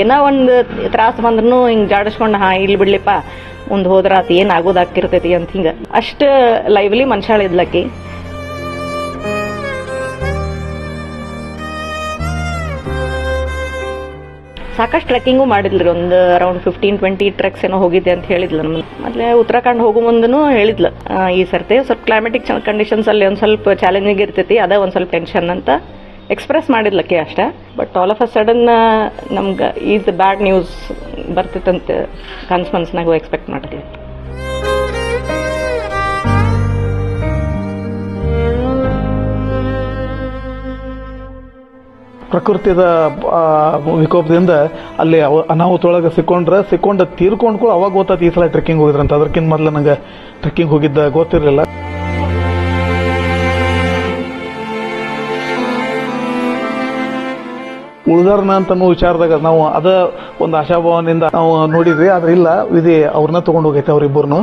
ಏನೋ ಒಂದು ತ್ರಾಸ ಬಂದ್ರೂ ಹಿಂಗೆ ಜಾಡಿಸ್ಕೊಂಡು, ಹಾಂ, ಇಲ್ಲಿ ಬಿಡ್ಲಿಪ್ಪ, ಮುಂದೆ ಹೋದ್ರ ಆತ ಏನು ಆಗೋದಾಕಿರ್ತೈತಿ ಅಂತ ಹಿಂಗೆ. ಅಷ್ಟು ಲೈವ್ಲಿ ಮನುಷ್ಯಾಳ ಇದ್ಲಕ್ಕಿ ಸಾಕಷ್ಟು ಟ್ರೆಕ್ಕಿಂಗು ಮಾಡಿದ್ಲು ಒಂದು ಅರೌಂಡ್ ಫಿಫ್ಟೀನ್ ಟ್ವೆಂಟಿ ಟ್ರೆಕ್ಸ್ ಏನೋ ಹೋಗಿದ್ದೆ ಅಂತ ಹೇಳಿದ್ಲು ನಮ್ಮ ಮೊದಲೇ ಉತ್ತರಾಖಂಡ್ ಹೋಗೋ ಮುಂದೂ ಹೇಳಿದ್ಲು. ಈ ಸರ್ತಿ ಸ್ವಲ್ಪ ಕ್ಲೈಮೆಟಿಕ್ ಕಂಡೀಷನ್ಸ್ ಅಲ್ಲಿ ಒಂದು ಸ್ವಲ್ಪ ಚಾಲೆಂಜಿಂಗ್ ಇರ್ತೈತಿ, ಅದೇ ಒಂದು ಸ್ವಲ್ಪ ಟೆನ್ಷನ್ ಅಂತ ಎಕ್ಸ್ಪ್ರೆಸ್ ಮಾಡಿದ್ಲಕ್ಕೆ ಅಷ್ಟೇ. But all of a sudden ನಮ್ಗೆ ಇದು ಬ್ಯಾಡ್ ನ್ಯೂಸ್ ಬರ್ತಿತ್ತಂತ ಕನ್ಸ್ ಮನ್ಸ್ನಾಗೂ ಎಕ್ಸ್ಪೆಕ್ಟ್ ಮಾಡಿದ್ವಿ ಪ್ರಕೃತಿದ ವಿಕೋಪದಿಂದ ಅಲ್ಲಿ ಅವ ಅನಾಹುತೊಳಗೆ ಸಿಕ್ಕೊಂಡ್ರೆ, ಸಿಕ್ಕೊಂಡು ತೀರ್ಕೊಂಡು ಕೂಡ ಅವಾಗ ಗೊತ್ತಾಯ್ತು ಈ ಸಲ ಟ್ರೆಕ್ಕಿಂಗ್ ಹೋಗಿದ್ರಂತ. ಅದಕ್ಕಿಂತ ಮೊದಲು ನಂಗೆ ಟ್ರೆಕ್ಕಿಂಗ್ ಹೋಗಿದ್ದ ಗೊತ್ತಿರಲಿಲ್ಲ. ಉಳ್ದಾರ್ನ ಅಂತ ವಿಚಾರದಾಗ ನಾವು ಅದ ಒಂದು ಆಶಾಭಾವನೆಯಿಂದ ನಾವು ನೋಡಿದ್ವಿ, ಆದ್ರೆ ಇಲ್ಲ, ವಿಧಿ ಅವ್ರನ್ನ ತಗೊಂಡು ಹೋಗೈತೆ ಅವ್ರಿಬ್ಬರನ್ನು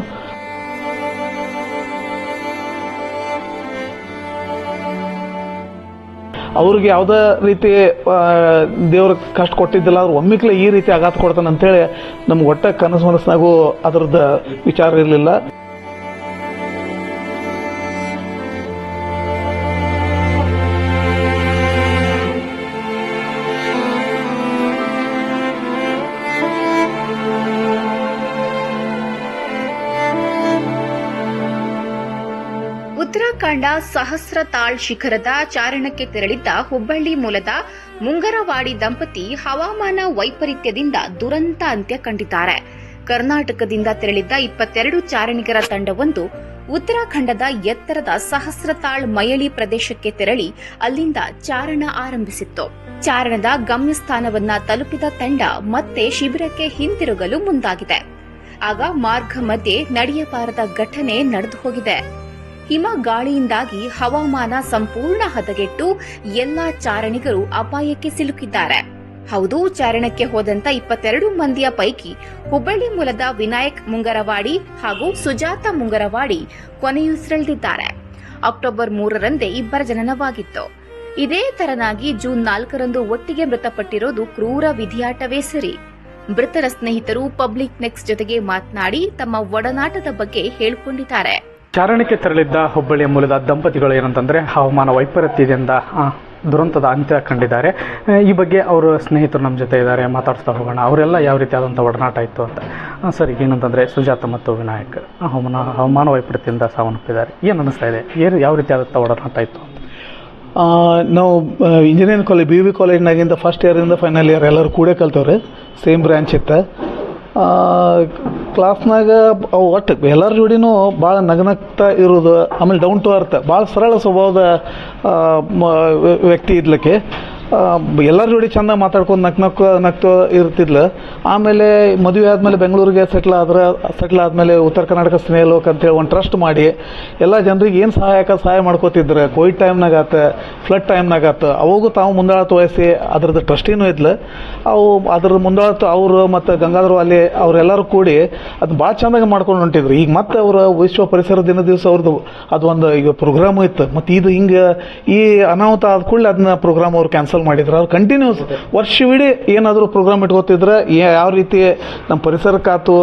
ಅವ್ರಿಗೆ ಯಾವುದೇ ರೀತಿ ದೇವ್ರ ಕಷ್ಟ ಕೊಟ್ಟಿದ್ದಿಲ್ಲ, ಅವ್ರು ಒಮ್ಮಿಕ್ಲೆ ಈ ರೀತಿ ಆಘಾತ ಕೊಡ್ತಾನೆ ಅಂತೇಳಿ ನಮ್ಗೆ ಒಟ್ಟ ಕನಸು ಮನಸ್ಸಿನಾಗೂ ಅದರದ್ದು ವಿಚಾರ ಇರಲಿಲ್ಲ. ಉತ್ತರಾಖಂಡ ಸಹಸ್ರ ತಾಳ್ ಶಿಖರದ ಚಾರಣಕ್ಕೆ ತೆರಳಿದ್ದ ಹುಬ್ಬಳ್ಳಿ ಮೂಲದ ಮುಂಗರವಾಡಿ ದಂಪತಿ ಹವಾಮಾನ ವೈಪರೀತ್ಯದಿಂದ ದುರಂತ ಅಂತ್ಯ ಕಂಡಿದ್ದಾರೆ ಕರ್ನಾಟಕದಿಂದ ತೆರಳಿದ್ದ ಇಪ್ಪತ್ತೆರಡು ಚಾರಣಿಗರ ತಂಡವೊಂದು ಉತ್ತರಾಖಂಡದ ಎತ್ತರದ ಸಹಸ್ರತಾಳ್ ಮಯಳಿ ಪ್ರದೇಶಕ್ಕೆ ತೆರಳಿ ಅಲ್ಲಿಂದ ಚಾರಣ ಆರಂಭಿಸಿತ್ತು. ಚಾರಣದ ಗಮ್ಯಸ್ಥಾನವನ್ನ ತಲುಪಿದ ತಂಡ ಮತ್ತೆ ಶಿಬಿರಕ್ಕೆ ಹಿಂತಿರುಗಲು ಮುಂದಾಗಿದೆ. ಆಗ ಮಾರ್ಗ ಮಧ್ಯೆ ನಡೆಯಬಾರದ ಘಟನೆ ನಡೆದು ಹೋಗಿದೆ ಹಿಮ ಗಾಳಿಯಿಂದಾಗಿ ಹವಾಮಾನ ಸಂಪೂರ್ಣ ಹದಗೆಟ್ಟು ಎಲ್ಲಾ ಚಾರಣಿಗರು ಅಪಾಯಕ್ಕೆ ಸಿಲುಕಿದ್ದಾರೆ. ಹೌದು, ಚಾರಣಕ್ಕೆ ಹೋದಂತ ಇಪ್ಪತ್ತೆರಡು ಮಂದಿಯ ಪೈಕಿ ಹುಬ್ಬಳ್ಳಿ ಮೂಲದ ವಿನಾಯಕ್ ಮುಂಗರವಾಡಿ ಹಾಗೂ ಸುಜಾತ ಮುಂಗರವಾಡಿ ಕೊನೆಯುಸಿರೆಳೆದಿದ್ದಾರೆ ಅಕ್ಟೋಬರ್ ಮೂರರಂದೇ ಇಬ್ಬರ ಜನನವಾಗಿತ್ತು. ಇದೇ ತರನಾಗಿ ಜೂನ್ ನಾಲ್ಕರಂದು ಒಟ್ಟಿಗೆ ಮೃತಪಟ್ಟಿರೋದು ಕ್ರೂರ ವಿಧಿಯಾಟವೇ ಸರಿ. ಮೃತರ ಸ್ನೇಹಿತರು ಪಬ್ಲಿಕ್ ನೆಕ್ಸ್ಟ್ ಜೊತೆಗೆ ಮಾತನಾಡಿ ತಮ್ಮ ಒಡನಾಟದ ಬಗ್ಗೆ ಹೇಳಿಕೊಂಡಿದ್ದಾರೆ. ಚಾರಣಕ್ಕೆ ತೆರಳಿದ್ದ ಹುಬ್ಬಳ್ಳಿಯ ಮೂಲದ ದಂಪತಿಗಳು ಏನಂತಂದರೆ ಹವಾಮಾನ ವೈಪರೀತ್ಯದಿಂದ ದುರಂತದ ಅಂತ್ಯ ಕಂಡಿದ್ದಾರೆ. ಈ ಬಗ್ಗೆ ಅವರು ಸ್ನೇಹಿತರು ನಮ್ಮ ಜೊತೆ ಇದ್ದಾರೆ ಮಾತಾಡ್ತಾ ಹೋಗೋಣ. ಅವರೆಲ್ಲ ಯಾವ ರೀತಿಯಾದಂಥ ಒಡನಾಟ ಇತ್ತು ಅಂತ. ಸರಿ, ಏನಂತಂದರೆ ಸುಜಾತ ಮತ್ತು ವಿನಾಯಕ್ ಹವಾಮಾನ ಹವಾಮಾನ ವೈಪರೀತ್ಯದಿಂದ ಸಾವನ್ನಪ್ಪಿದ್ದಾರೆ. ಏನು ಅನಿಸ್ತಾ ಇದೆ? ಏನು ಯಾವ ರೀತಿಯಾದಂಥ ಒಡನಾಟ ಇತ್ತು ನಾವು ಇಂಜಿನಿಯರಿಂಗ್ ಕಾಲೇಜ್ ಬಿ ವಿ ಕಾಲೇಜ್ನಾಗಿಂದ ಫಸ್ಟ್ ಇಯರಿಂದ ಫೈನಲ್ ಇಯರ್ ಎಲ್ಲರೂ ಕೂಡೇ ಕಲ್ತವ್ರೆ. ಸೇಮ್ ಬ್ರ್ಯಾಂಚ್ ಇತ್ತು. ಕ್ಲಾಸ್ನಾಗ ಅವು ಒಟ್ಟು ಎಲ್ಲರ ಜೋಡಿನೂ ಭಾಳ ನಗನಗ್ತಾ ಇರೋದು, ಆಮೇಲೆ ಡೌನ್ ಟು ಅರ್ತ್ ಭಾಳ ಸರಳ ಸ್ವಭಾವದ ವ್ಯಕ್ತಿ ಇದ್ಲಕ್ಕೆ. ಎಲ್ಲರ ಜೋಡಿ ಚಂದ ಮಾತಾಡ್ಕೊಂಡು ನಕ್ ನಕ್ ನಕ್ತು ಇರ್ತಿದ್ಲು. ಆಮೇಲೆ ಮದುವೆ ಆದಮೇಲೆ ಬೆಂಗಳೂರಿಗೆ ಸೆಟ್ಲ್ ಆದ್ರೆ ಸೆಟ್ಲ್ ಆದಮೇಲೆ ಉತ್ತರ ಕರ್ನಾಟಕ ಸ್ನೇಹ ಲೋಕ ಅಂತೇಳಿ ಒಂದು ಟ್ರಸ್ಟ್ ಮಾಡಿ, ಎಲ್ಲ ಜನರಿಗೆ ಏನು ಸಹಾಯಕ ಸಹಾಯ ಮಾಡ್ಕೋತಿದ್ರು, ಕೋವಿಡ್ ಟೈಮ್ನಾಗ ಆತ ಫ್ಲಡ್ ಟೈಮ್ನಾಗ ಆತ, ಅವಾಗೂ ತಾವು ಮುಂದಾಳತ್ವ ವಹಿಸಿ ಅದ್ರದ್ದು ಟ್ರಸ್ಟಿನೂ ಇದ್ಲು. ಅವು ಅದ್ರ ಮುಂದಾಳತ್ ಅವರು ಮತ್ತು ಗಂಗಾಧರ ಅಲ್ಲಿ ಅವರೆಲ್ಲರೂ ಕೂಡಿ ಅದು ಭಾಳ ಚಂದಾಗಿ ಮಾಡ್ಕೊಂಡು ಹೊಂಟಿದ್ರು. ಈಗ ಮತ್ತೆ ಅವರ ವಿಶ್ವ ಪರಿಸರ ದಿನ ದಿವಸ ಅವ್ರದ್ದು ಅದು ಒಂದು ಈಗ ಪ್ರೋಗ್ರಾಮು ಇತ್ತು. ಮತ್ತು ಇದು ಹಿಂಗೆ ಈ ಅನಾಹುತ ಆದ ಕೂಡಲೇ ಅದನ್ನ ಪ್ರೋಗ್ರಾಮ್ ಅವ್ರು ಕ್ಯಾನ್ಸಲ್ ಮಾಡಿದ್ರು. ಅವ್ರು ಕಂಟಿನ್ಯೂಸ್ ವರ್ಷವಿಡೀ ಏನಾದರೂ ಪ್ರೋಗ್ರಾಮ್ ಇಟ್ಕೋತಿದ್ರೆ ಯಾವ ರೀತಿ ನಮ್ಮ ಪರಿಸರಕ್ಕಾತು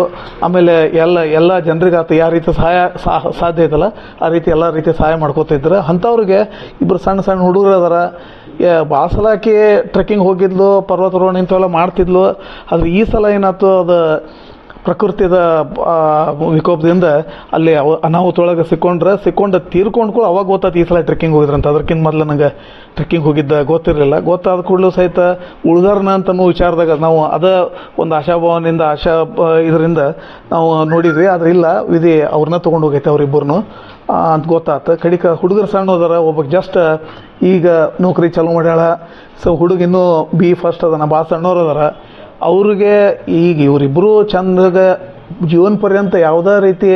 ಆಮೇಲೆ ಎಲ್ಲ ಎಲ್ಲ ಜನರಿಗಾತು ಯಾವ ರೀತಿ ಸಹಾಯ ಸಾಧ್ಯ ಐತಲ್ಲ, ಆ ರೀತಿ ಎಲ್ಲ ರೀತಿ ಸಹಾಯ ಮಾಡ್ಕೋತಿದ್ರು. ಅಂಥವ್ರಿಗೆ ಇಬ್ಬರು ಸಣ್ಣ ಸಣ್ಣ ಹುಡುಗರು ಅದಾರ. ಭಾಳ ಟ್ರೆಕ್ಕಿಂಗ್ ಹೋಗಿದ್ಲು ಪರ್ವತಾರೋಹಣ ಇಂಥವೆಲ್ಲ ಮಾಡ್ತಿದ್ಲು. ಆದರೆ ಈ ಸಲ ಏನಾಯ್ತು ಅದು ಪ್ರಕೃತಿದ ವಿಕೋಪದಿಂದ ಅಲ್ಲಿ ಅವ ಅನಾಹುತೊಳಗೆ ಸಿಕ್ಕೊಂಡ್ರೆ, ಸಿಕ್ಕೊಂಡು ತೀರ್ಕೊಂಡು ಕೂಡ ಅವಾಗ ಗೊತ್ತಾಯ್ತು ಈ ಸಲ ಟ್ರೆಕ್ಕಿಂಗ್ ಹೋಗಿದ್ರಂತ. ಅದಕ್ಕಿಂತ ಮೊದಲು ನಂಗೆ ಟ್ರೆಕ್ಕಿಂಗ್ ಹೋಗಿದ್ದ ಗೊತ್ತಿರಲಿಲ್ಲ. ಗೊತ್ತಾದ ಕೂಡಲೂ ಸಹಿತ ಉಳ್ದಾರನ ಅಂತ ವಿಚಾರದಾಗ ನಾವು ಅದ ಒಂದು ಆಶಾಭಾವನೆಯಿಂದ ಆಶಾ ಇದರಿಂದ ನಾವು ನೋಡಿದ್ವಿ. ಆದ್ರೆ ಇಲ್ಲ, ವಿಧಿ ಅವ್ರನ್ನ ತೊಗೊಂಡು ಹೋಗೈತೆ ಅವರಿಬ್ಬರನ್ನು ಅಂತ ಗೊತ್ತಾತು. ಕಡಿಕ ಹುಡುಗರು ಸಣ್ಣ ಹೋದಾರ ಒಬ್ಬ ಜಸ್ಟ್ ಈಗ ನೌಕರಿ ಚಾಲೂ ಮಾಡ್ಯಾಳ. ಸೊ ಹುಡುಗ ಇನ್ನೂ ಬಿ ಫಸ್ಟ್ ಅದನ್ನ ಭಾಳ ಸಣ್ಣವ್ರು ಅದಾರ. ಅವ್ರಿಗೆ ಈಗ ಇವರಿಬ್ಬರು ಚಂದಾಗ ಜೀವನ ಪರ್ಯಂತ ಯಾವುದೇ ರೀತಿ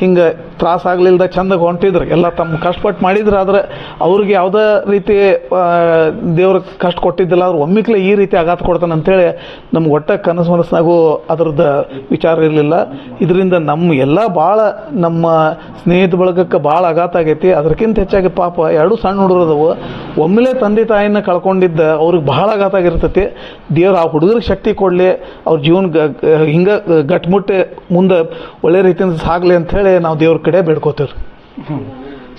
ಹಿಂಗೆ ತ್ರಾಸ ಆಗಲಿಲ್ದ ಚಂದಾಗ ಹೊಂಟಿದ್ರು. ಎಲ್ಲ ತಮ್ಮ ಕಷ್ಟಪಟ್ಟು ಮಾಡಿದ್ರು, ಆದ್ರೆ ಅವ್ರಿಗೆ ಯಾವುದೇ ರೀತಿ ದೇವ್ರ ಕಷ್ಟ ಕೊಟ್ಟಿದ್ದಿಲ್ಲ ಅವ್ರು ಒಮ್ಮಿಕ್ಲೆ ಈ ರೀತಿ ಆಘಾತ ಕೊಡ್ತಾನೆ ಅಂತೇಳಿ ನಮ್ಗೆ ಒಟ್ಟ ಕನಸು ಮನಸ್ಸಿನಾಗೂ ಅದ್ರದ್ದು ವಿಚಾರ ಇರಲಿಲ್ಲ. ಇದರಿಂದ ನಮ್ಮ ಎಲ್ಲ ಭಾಳ ನಮ್ಮ ಸ್ನೇಹಿತ ಬಳಗಕ್ಕೆ ಭಾಳ ಆಘಾತ ಆಗೈತಿ. ಅದಕ್ಕಿಂತ ಹೆಚ್ಚಾಗಿ ಪಾಪ ಎರಡು ಸಣ್ಣ ಹುಡುಗರದವು ಒಮ್ಮೆಲೇ ತಂದೆ ತಾಯಿನ ಕಳ್ಕೊಂಡಿದ್ದ ಅವ್ರಿಗೆ ಭಾಳ ಆಘಾತ ಆಗಿರ್ತೈತಿ. ದೇವ್ರು ಆ ಹುಡುಗರಿಗೆ ಶಕ್ತಿ ಕೊಡಲಿ, ಅವ್ರ ಜೀವನ ಹಿಂಗೆ ಗಟ್ಮುಟ್ಟಿ ಮುಂದೆ ಒಳ್ಳೆ ರೀತಿಯಿಂದ ಸಾಗಲಿ ಅಂಥೇಳಿ ನಾವು ದೇವ್ರ ಕಡೆ ಬೇಡ್ಕೋತೀವಿ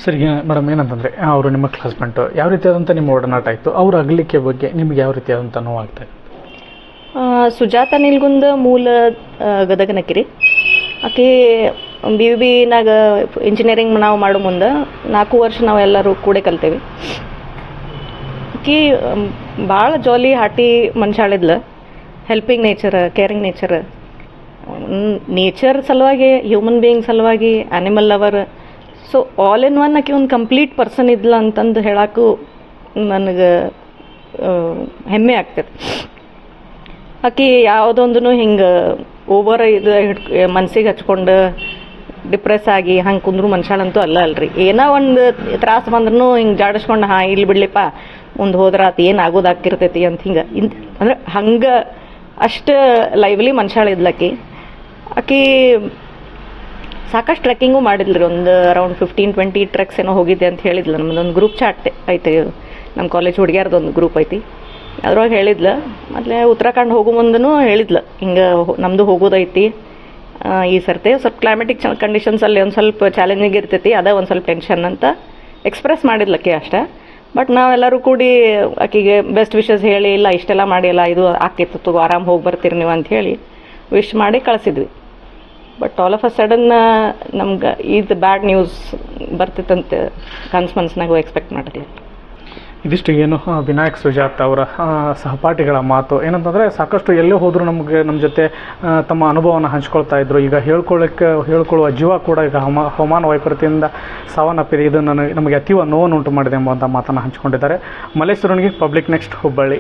ಸರಿ ಮೇಡಮ್ ಏನಂತಂದರೆ ಅವರು ನಿಮ್ಮ ಕ್ಲಾಸ್ಮೆಂಟು ಯಾವ ರೀತಿಯಾದಂಥ ನಿಮ್ಮ ಒಡನಾಟ ಇತ್ತು ಅವ್ರ ಅಗಲಿಕೆ ಬಗ್ಗೆ ನಿಮ್ಗೆ ಯಾವ ರೀತಿಯಾದಂಥ ನೋವಾಗ್ತಾ ಇತ್ತು? ಸುಜಾತ ನಿಲ್ಗುಂದ ಮೂಲ ಗದಗನಕಿರಿ ಗದಗ ನಕಿರಿ ಆಕೆ ಬಿ ಬಿ ಬಿನಾಗ ಇಂಜಿನಿಯರಿಂಗ್ ನಾವು ಮಾಡೋ ಮುಂದೆ ನಾಲ್ಕು ವರ್ಷ ನಾವೆಲ್ಲರೂ ಕೂಡೆ ಕಲ್ತೇವೆ. ಆಕೆ ಭಾಳ ಜಾಲಿ ಹಾಟಿ ಮನುಷ್ಯಳಿದ್ಲು helping nature caring nature nature ಸಲುವಾಗಿ ಹ್ಯೂಮನ್ ಬೀಯಿಂಗ್ ಸಲುವಾಗಿ animal lover so all in one ಆಕೆ ಒಂದು ಕಂಪ್ಲೀಟ್ ಪರ್ಸನ್ ಇದ್ಲ ಅಂತಂದು ಹೇಳಕ್ಕೂ ನನಗೆ ಹೆಮ್ಮೆ ಆಗ್ತದೆ. ಆಕೆ ಯಾವುದೊಂದು ಹಿಂಗೆ ಓವರ್ ಇದು ಮನ್ಸಿಗೆ ಹಚ್ಕೊಂಡು ಡಿಪ್ರೆಸ್ ಆಗಿ ಹಂಗೆ ಕುಂದ್ರು ಮನುಷ್ಯಳಂತೂ ಅಲ್ಲ ಅಲ್ರಿ. ಏನೋ ಒಂದು ತ್ರಾಸ ಬಂದ್ರೂ ಹಿಂಗೆ ಜಾಡಿಸ್ಕೊಂಡು, ಹಾಂ ಇಲ್ಲಿ ಬಿಡ್ಲಿಪ್ಪ ಒಂದು ಹೋದ್ರೆ ಆತು ಏನು ಆಗೋದಾಕಿರ್ತೈತಿ ಅಂತ ಹಿಂಗೆ. ಇಂತ ಅಂದ್ರೆ ಹಂಗೆ ಅಷ್ಟು ಲೈವ್ಲಿ ಮನುಷ್ಯಾಳ ಇದ್ಲಕ್ಕಿ ಆಕಿ ಸಾಕಷ್ಟು ಟ್ರೆಕ್ಕಿಂಗು ಮಾಡಿದ್ರಿ ಒಂದು ಅರೌಂಡ್ ಫಿಫ್ಟೀನ್ ಟ್ವೆಂಟಿ ಟ್ರೆಕ್ಸ್ ಏನೋ ಹೋಗಿದ್ದೆ ಅಂತ ಹೇಳಿದ್ಲು. ನಮ್ಮದೊಂದು ಗ್ರೂಪ್ ಚಾಟ್ ಐತೆ ನಮ್ಮ ಕಾಲೇಜ್ ಹುಡುಗಿಯರ್ದೊಂದು ಗ್ರೂಪ್ ಐತಿ. ಅದ್ರೊಳಗೆ ಹೇಳಿದ್ಲು. ಮತ್ತೆ ಉತ್ತರಾಖಂಡ್ ಹೋಗೋ ಮುಂದೂ ಹೇಳಿದ್ಲು. ಹಿಂಗೆ ನಮ್ಮದು ಹೋಗೋದೈತಿ. ಈ ಸರ್ತಿ ಸ್ವಲ್ಪ ಕ್ಲೈಮೆಟಿಕ್ ಕಂಡೀಷನ್ಸಲ್ಲಿ ಒಂದು ಸ್ವಲ್ಪ ಚಾಲೆಂಜಿಂಗ್ ಇರ್ತೈತಿ. ಅದೇ ಒಂದು ಸ್ವಲ್ಪ ಟೆನ್ಷನ್ ಅಂತ ಎಕ್ಸ್ಪ್ರೆಸ್ ಮಾಡಿದ್ಲಕ್ಕೆ ಅಷ್ಟೇ. ಬಟ್ ನಾವೆಲ್ಲರೂ ಕೂಡಿ ಆಕೆಗೆ ಬೆಸ್ಟ್ ವಿಶಸ್ ಹೇಳಿ, ಇಲ್ಲ ಇಷ್ಟೆಲ್ಲ ಮಾಡಿಲ್ಲ, ಇದು ಆಕೈತು ತಗೋ, ಆರಾಮ್ ಹೋಗಿ ಬರ್ತೀರಿ ನೀವು ಅಂತ ಹೇಳಿ ವಿಶ್ ಮಾಡಿ ಕಳಿಸಿದ್ವಿ. But all of a sudden ನಮ್ಗೆ ಇದು ಬ್ಯಾಡ್ ನ್ಯೂಸ್ ಬರ್ತಿತ್ತಂತೆ ಕನ್ಸು ಮನ್ಸ್ನಾಗ ಎಕ್ಸ್ಪೆಕ್ಟ್ ಮಾಡಿದೆ ಇದಿಷ್ಟು ಏನು ವಿನಾಯಕ್ ಸುಜಾತ್ ಅವರ ಸಹಪಾಠಿಗಳ ಮಾತು. ಏನಂತಂದರೆ, ಸಾಕಷ್ಟು ಎಲ್ಲೇ ಹೋದರೂ ನಮಗೆ ನಮ್ಮ ಜೊತೆ ತಮ್ಮ ಅನುಭವನ ಹಂಚ್ಕೊಳ್ತಾ ಇದ್ದರು ಈಗ ಹೇಳ್ಕೊಳ್ಳೋಕ್ಕೆ ಹೇಳ್ಕೊಳ್ಳುವ ಜೀವ ಕೂಡ ಈಗ ಹಮ, ಹವಾಮಾನ ವೈಪರೀತ್ಯದಿಂದ ಸಾವನ್ನಪ್ಪಿದೆ. ಇದು ನನಗೆ, ನಮಗೆ ಅತೀವ ನೋವನ್ನು ಉಂಟು ಮಾಡಿದೆ ಎಂಬುವಂಥ ಮಾತನ್ನು ಹಂಚಿಕೊಂಡಿದ್ದಾರೆ. ಮಲ್ಲೇಶ್ವರನಿಗೆ ಪಬ್ಲಿಕ್ ನೆಕ್ಸ್ಟ್ ಹುಬ್ಬಳ್ಳಿ.